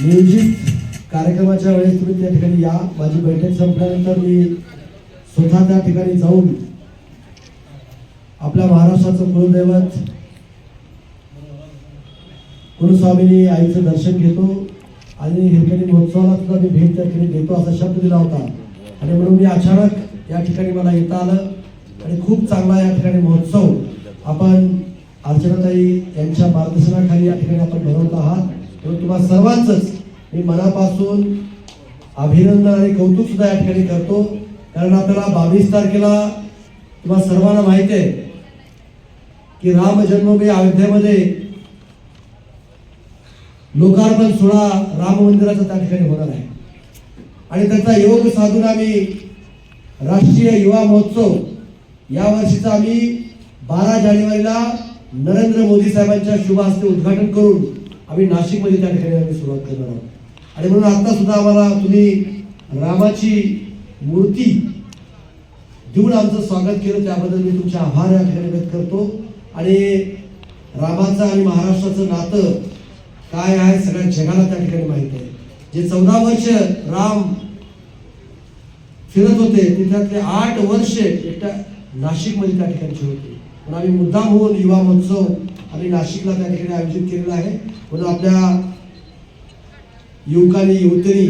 नियोजित कार्यक्रमाच्या वेळेस तुम्ही त्या ठिकाणी या. माझी बैठक संपल्यानंतर मी स्वतः त्या ठिकाणी जाऊन आपल्या महाराष्ट्राचं कुलदैवत कुलस्वामिनी आईचं दर्शन घेतो आणि हिरकणी महोत्सवाला सुद्धा मी भेट त्या ठिकाणी देतो असा शब्द दिला होता. आणि म्हणून मी अचानक या ठिकाणी मला येता आलं आणि खूप चांगला या ठिकाणी महोत्सव. आपण अर्चनाताई यांच्या मार्गदर्शनाखाली या ठिकाणी आपण बनवत आहात. म्हणून तुम्हाला सर्वांचंच मी मनापासून अभिनंदन आणि कौतुक सुद्धा या ठिकाणी करतो. कारण आपल्याला बावीस तारखेला तुम्हाला सर्वांना माहिती आहे की राम जन्मभूमी अयोध्येमध्ये लोकार्पण सोहळा राम मंदिराचा त्या ठिकाणी होणार आहे. आणि त्याचा योग साधून आम्ही राष्ट्रीय युवा महोत्सव या वर्षीचा आम्ही बारा जानेवारीला नरेंद्र मोदी साहेबांच्या शुभ हस्ते उद्घाटन करून आम्ही नाशिकमध्ये त्या ठिकाणी आम्ही सुरुवात करणार आहोत. आणि म्हणून आता सुद्धा आम्हाला तुम्ही रामाची मूर्ती देऊन आमचं स्वागत केलं. त्याबद्दल मी तुमचे आभार या ठिकाणी व्यक्त करतो. आणि रामाचं आणि महाराष्ट्राचं नातं काय आहे सगळ्या जगाला त्या ठिकाणी माहिती आहे. जे चौदा वर्ष राम फिरत होते त्यातले आठ वर्ष एकट्या नाशिकमध्ये त्या ठिकाणचे होते. पण आम्ही मुद्दाम होऊन युवा महोत्सव आम्ही नाशिकला त्या ठिकाणी आयोजित केलेला आहे. म्हणून आपल्या युवकांनी युवतींनी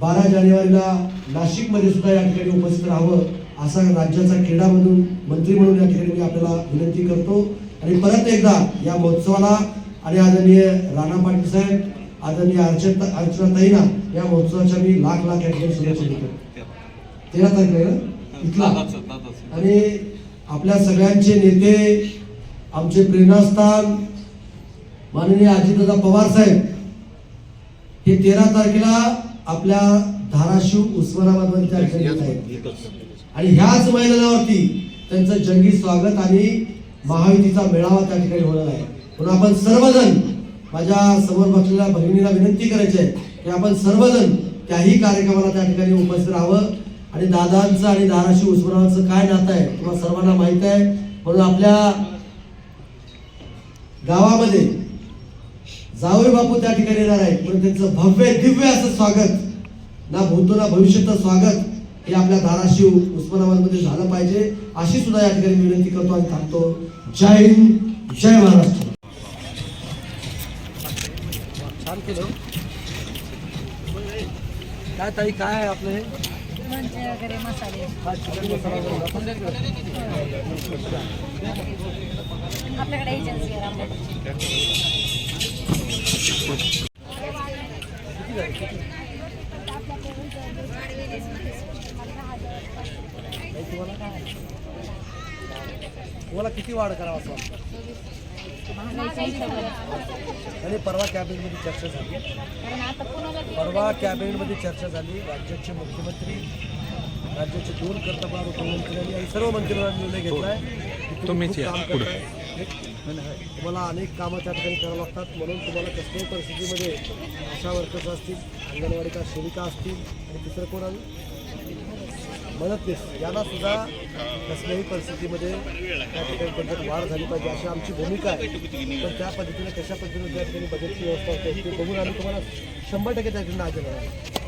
बारा जानेवारीला नाशिकमध्ये सुद्धा या ठिकाणी उपस्थित राहावं असा राज्याचा क्रीडा म्हणून मंत्री म्हणून या ठिकाणी मी आपल्याला विनंती करतो. आणि परत एकदा या महोत्सवाला आणि आदरणीय राणा पाटील साहेब आदरणीय अर्चना अर्चनाताईंना या महोत्सवाच्या मी लाख लाख या ठिकाणी शुभेच्छा देतो. तेरा तारखेला इथला. आणि आपल्या सगळ्यांचे नेते आमचे प्रेरणास्थान माननीय अजितदादा पवार साहेब हे तेरा तारखेला आपल्या धाराशिव उस्मानाबादमध्ये त्या ठिकाणी येत आहेत आणि ह्याच मैदानावरती त्यांचं जंगी स्वागत आणि महायुतीचा मेळावा त्या ठिकाणी होणार आहे. म्हणून आपण सर्वजण माझ्यासमोर बसलेल्या भगिनीला विनंती करायची आहे की आपण सर्वजण त्याही कार्यक्रमाला त्या ठिकाणी उपस्थित राहावं. आणि दादांचं आणि धाराशिव उस्मानाबादचं काय नातं आहे तुम्हाला सर्वांना माहीत आहे. म्हणून आपल्या गावामध्ये जावई बापू त्या ठिकाणी येणार आहेत. म्हणून त्यांचं भव्य दिव्य असं स्वागत ना भूतो ना भविष्याचं स्वागत हे आपल्या धाराशिव उस्मानाबादमध्ये झालं पाहिजे. अशी सुद्धा या ठिकाणी विनंती करतो आणि थांबतो. जय हिंद जय महाराष्ट्र. केलं. काय ताई काय आहे आपलं हे? म्हणजे वगैरे मसाले आपल्याकडे एजन्सी आहे रामटेकची. तुम्हाला किती वाढ करावा असं वाटतं. आणि परवा कॅबिनेटमध्ये चर्चा झाली. परवा कॅबिनेटमध्ये चर्चा झाली. राज्याचे मुख्यमंत्री राज्याचे दोन कर्तव्यावर उपमुख्यमंत्री आणि सर्व मंत्र्यांनी निर्णय घेतलाय की तुम्ही खूप काम करताय. तुम्हाला अनेक कामं त्या ठिकाणी करावं लागतात. म्हणून तुम्हाला कसल्याही परिस्थितीमध्ये आशा वर्कर्स असतील अंगणवाडीका सेविका असतील आणि तिसरं कोण आलं मदतनीस यांना सुद्धा कसल्याही परिस्थितीमध्ये त्या ठिकाणी त्यांच्यात वाढ झाली पाहिजे अशी आमची भूमिका आहे. पण त्या पद्धतीने कशा पद्धतीने त्या ठिकाणी बजेटची व्यवस्था होते ते बघून आम्ही तुम्हाला शंभर टक्के त्या ठिकाणी हजर येणार